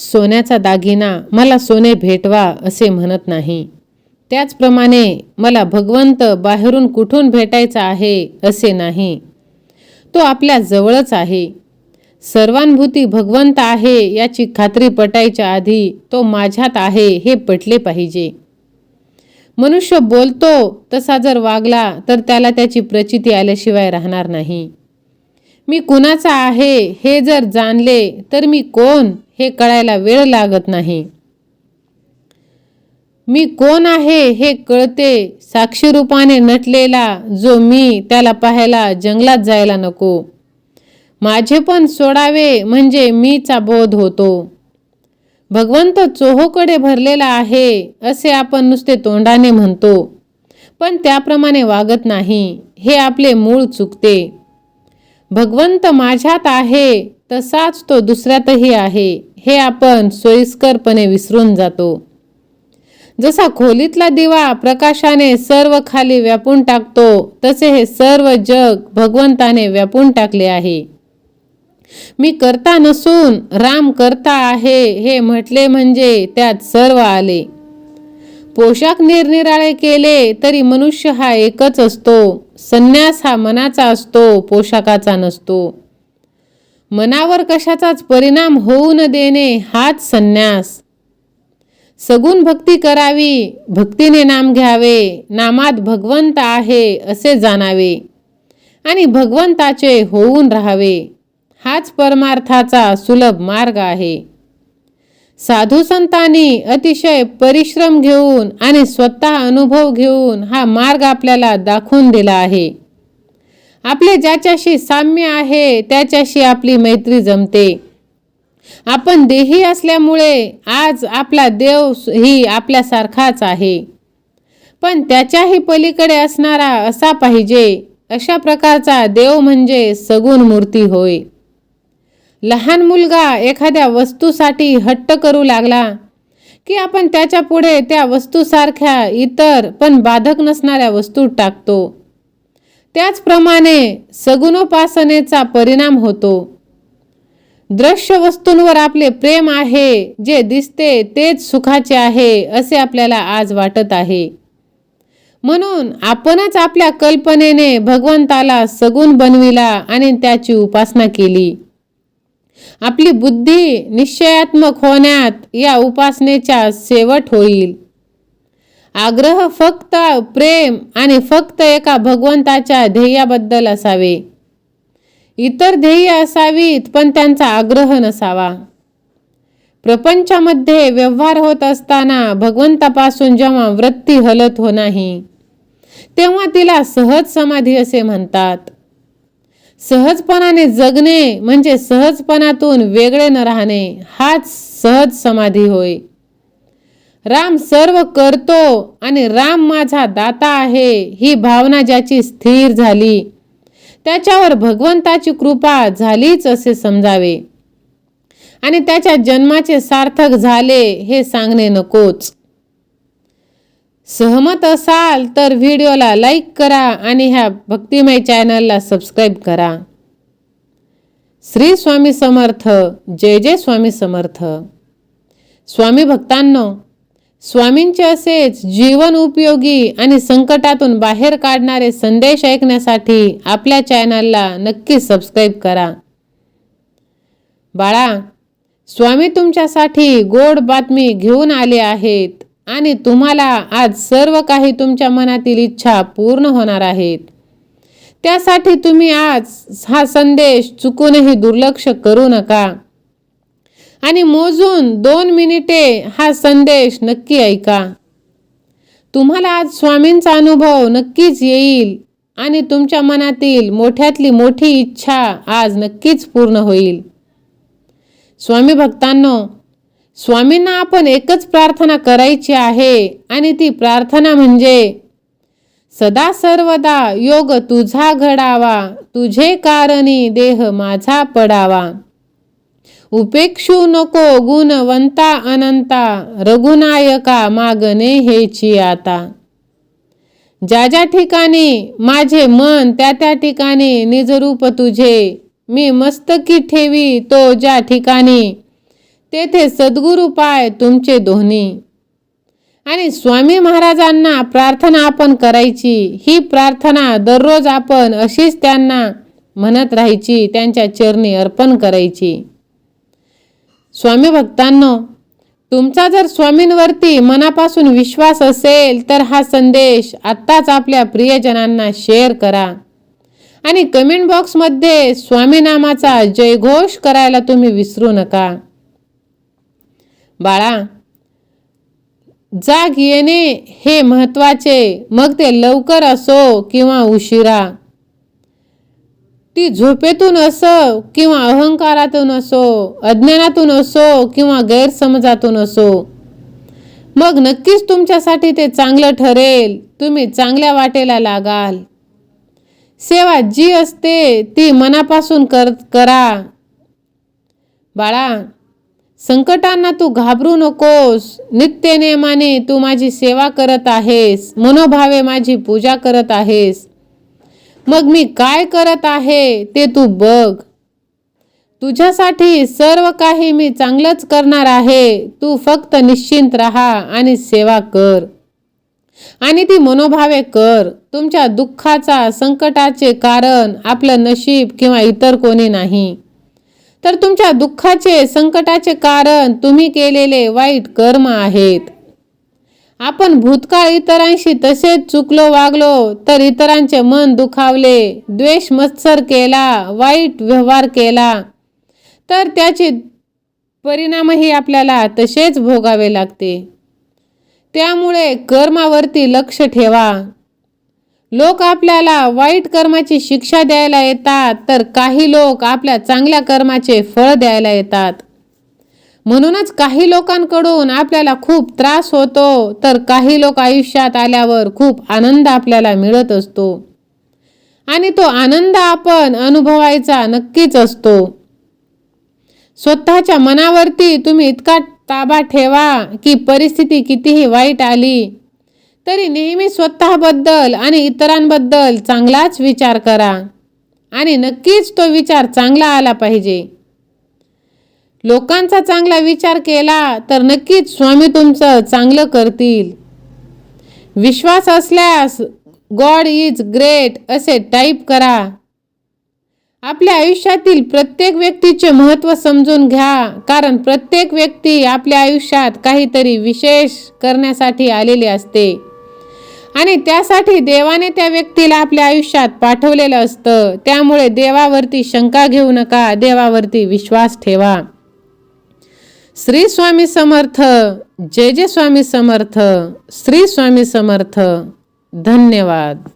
सोन्याचा दागिना मला सोने भेटवा असे म्हणत नाही. त्याचप्रमाणे मला भगवंत बाहेरून कुठून भेटायचा आहे असे नाही. तो आपल्या जवळच आहे. सर्वानुभूती भगवंत आहे याची खात्री पटायच्या आधी तो माझ्यात आहे हे पटले पाहिजे. मनुष्य बोलतो तसा जर वागला तर त्याला त्याची प्रचिती आल्याशिवाय राहणार नाही. मी कुणाचा आहे हे जर जाणले तर मी कोण हे कळायला वेळ लागत नाही. मी कोण आहे हे कळते साक्षीरूपाने नटलेला जो मी त्याला पाहायला जंगलात जायला नको. माझे पण सोडावे म्हणजे मीचा बोध होतो. भगवंत चोहोकडे भरलेला आहे असे आपण नुसते तोंडाने म्हणतो. पण त्याप्रमाणे वागत नाही हे आपले मूळ चुकते. भगवंत माझ्यात आहे तसाच तो दुसऱ्यातही आहे हे आपण सोयीस्करपणे विसरून जातो. जसा खोलीतला दिवा प्रकाशाने सर्व खाली व्यापून टाकतो तसे हे सर्व जग भगवंताने व्यापून टाकले आहे. मी करता नसून राम करता आहे हे म्हटले म्हणजे त्यात सर्व आले. पोशाख निरनिराळे केले तरी मनुष्य हा एकच असतो. संन्यास हा मनाचा असतो पोशाखाचा नसतो. मनावर कशाचाच परिणाम होऊ न देणे हाच संन्यास. सगुण भक्ती करावी भक्तीने नाम घ्यावे नामात भगवंत आहे असे जाणावे आणि भगवंताचे होऊन राहावे. हाच परमार्थाचा सुलभ मार्ग आहे. साधू संतांनी अतिशय परिश्रम घेऊन आणि स्वतः अनुभव घेऊन हा मार्ग आपल्याला दाखवून दिला आहे. आपले ज्याच्याशी साम्य आहे त्याच्याशी आपली मैत्री जमते. आपण देही असल्यामुळे आज आपला देव ही आपल्यासारखाच आहे. पण त्याच्याही पलीकडे असणारा असा पाहिजे अशा प्रकारचा देव म्हणजे सगुण मूर्ती होय. लहान मुलगा एखाद्या वस्तूसाठी हट्ट करू लागला की आपण त्याच्या पुढे त्या वस्तूसारख्या इतर पण बाधक नसणाऱ्या वस्तू टाकतो. त्याचप्रमाणे सगुणोपासनेचा परिणाम होतो. दृश्य वस्तूंवर आपले प्रेम आहे जे दिसते तेच सुखाचे आहे असे आपल्याला आज वाटत आहे. म्हणून आपणच आपल्या कल्पनेने भगवंताला सगुण बनविला आणि त्याची उपासना केली. आपली बुद्धी निश्चयात्मक होण्यात या उपासनेच्या शेवट होईल. आग्रह फक्त प्रेम आणि फक्त एका भगवंताच्या ध्येयाबद्दल असावे. इतर ध्येय असावीत पण त्यांचा आग्रह नसावा. प्रपंचामध्ये व्यवहार होत असताना भगवंतापासून जेव्हा वृत्ती हलत हो नाही तेव्हा तिला सहज समाधी असे म्हणतात. सहजपणाने जगणे म्हणजे सहजपणातून वेगळे न राहणे हाच सहज समाधी होय. राम सर्व करतो आणि राम माझा दाता आहे ही भावना ज्याची स्थिर झाली त्याच्यावर भगवंताची कृपा झालीच असे समजावे. आणि त्याच्या जन्माचे सार्थक झाले हे सांगणे नकोच. सहमत असाल तर व्हिडिओला लाईक करा आणि ह्या भक्तिमय चॅनलला सबस्क्राईब करा. श्री स्वामी समर्थ जय जय स्वामी समर्थ. स्वामी भक्तांनो स्वामींचे असेच जीवन उपयोगी आणि संकटातून बाहेर काढणारे संदेश ऐकण्यासाठी आपल्या चॅनलला नक्की सबस्क्राईब करा. बाळा स्वामी तुमच्यासाठी गोड बातमी घेऊन आले आहेत. आणि तुम्हाला आज सर्व काही तुमच्या मनातील इच्छा पूर्ण होणार आहेत. त्यासाठी तुम्ही आज हा संदेश चुकूनही दुर्लक्ष करू नका. आणि मोजून दोन मिनिटे हा संदेश नक्की ऐका. तुम्हाला आज स्वामींचा अनुभव नक्कीच येईल आणि तुमच्या मनातील मोठ्यातली मोठी इच्छा आज नक्कीच पूर्ण होईल. स्वामी भक्तांनो स्वामींना आपण एकच प्रार्थना करायची आहे आणि ती प्रार्थना म्हणजे सदा सर्वदा योग तुझा घडावा तुझे कारणी देह माझा पडावा. उपेक्षू नको गुणवंता अनंता रघुनायका मागणे हेची आता. ज्या ज्या ठिकाणी माझे मन त्या त्या ठिकाणी निजरूप तुझे मी मस्तकी ठेवी तो ज्या ठिकाणी तेथे सद्गुरु पाय तुमचे दोन्ही आणि स्वामी महाराजांना प्रार्थना आपण करायची. ही प्रार्थना दररोज आपण अशीच त्यांना म्हणत राहायची त्यांच्या चरणी अर्पण करायची. स्वामी भक्तांनो तुमचा जर स्वामींवरती मनापासून विश्वास असेल तर हा संदेश आत्ताच आपल्या प्रियजनांना शेअर करा. आणि कमेंट बॉक्समध्ये स्वामी नामाचा जयघोष करायला तुम्ही विसरू नका. बाळा जाग येणे हे महत्त्वाचे मग ते लवकर असो किंवा उशिरा. ती झोपेतून असो किंवा अहंकारातून असो अज्ञानातून असो किंवा गैरसमजातून असो. मग नक्कीच तुमच्यासाठी ते चांगलं ठरेल. तुम्ही चांगल्या वाटेला लागाल. सेवा जी असते ती मनापासून कर करा. बाळा संकटांना तू घाबरू नकोस. नित्य नियमाने तू माझी सेवा करत आहेस. मनोभावे माझी पूजा करत आहेस. मग मी काय करत आहे ते तू बघ. तुझ्यासाठी सर्व काही मी चांगलंच करणार आहे. तू फक्त निश्चिंत राहा आणि सेवा कर. आणि ती मनोभावे कर. तुमच्या दुःखाचा संकटाचे कारण आपलं नशीब किंवा इतर कोणी नाही. तर तुमच्या दुःखाचे संकटाचे कारण तुम्ही केलेले वाईट कर्म आहेत. आपण भूतकाळ इतरांशी तसेच चुकलो वागलो तर इतरांचे मन दुखावले द्वेष मत्सर केला वाईट व्यवहार केला. तर त्याचे परिणामही आपल्याला तसेच भोगावे लागते. त्यामुळे कर्मावरती लक्ष ठेवा. लोक आपल्याला वाईट कर्माची शिक्षा द्यायला येतात तर काही लोक आपल्या चांगल्या कर्माचे फळ द्यायला येतात. म्हणूनच काही लोकांकडून आपल्याला खूप त्रास होतो तर काही लोक आयुष्यात आल्यावर खूप आनंद आपल्याला मिळत असतो. आणि तो आनंद आपण अनुभवायचा नक्कीच असतो. स्वतःच्या मनावरती तुम्ही इतका ताबा ठेवा की परिस्थिती कितीही वाईट आली तरी नेहमी स्वतःबद्दल आणि इतरांबद्दल चांगलाच विचार करा. आणि नक्कीच तो विचार चांगला आला पाहिजे. लोकांचा चांगला विचार केला तर नक्कीच स्वामी तुमचं चांगलं करतील. विश्वास असल्यास गॉड इज ग्रेट असे टाईप करा. आपल्या आयुष्यातील प्रत्येक व्यक्तीचे महत्त्व समजून घ्या कारण प्रत्येक व्यक्ती आपल्या आयुष्यात काहीतरी विशेष करण्यासाठी आलेली असते. आणि त्यासाठी देवाने त्या व्यक्तीला आपल्या आयुष्यात पाठवलेलं असतं. त्यामुळे देवावरती शंका घेऊ नका देवावरती विश्वास ठेवा. श्री स्वामी समर्थ जय जय स्वामी समर्थ श्री स्वामी समर्थ धन्यवाद.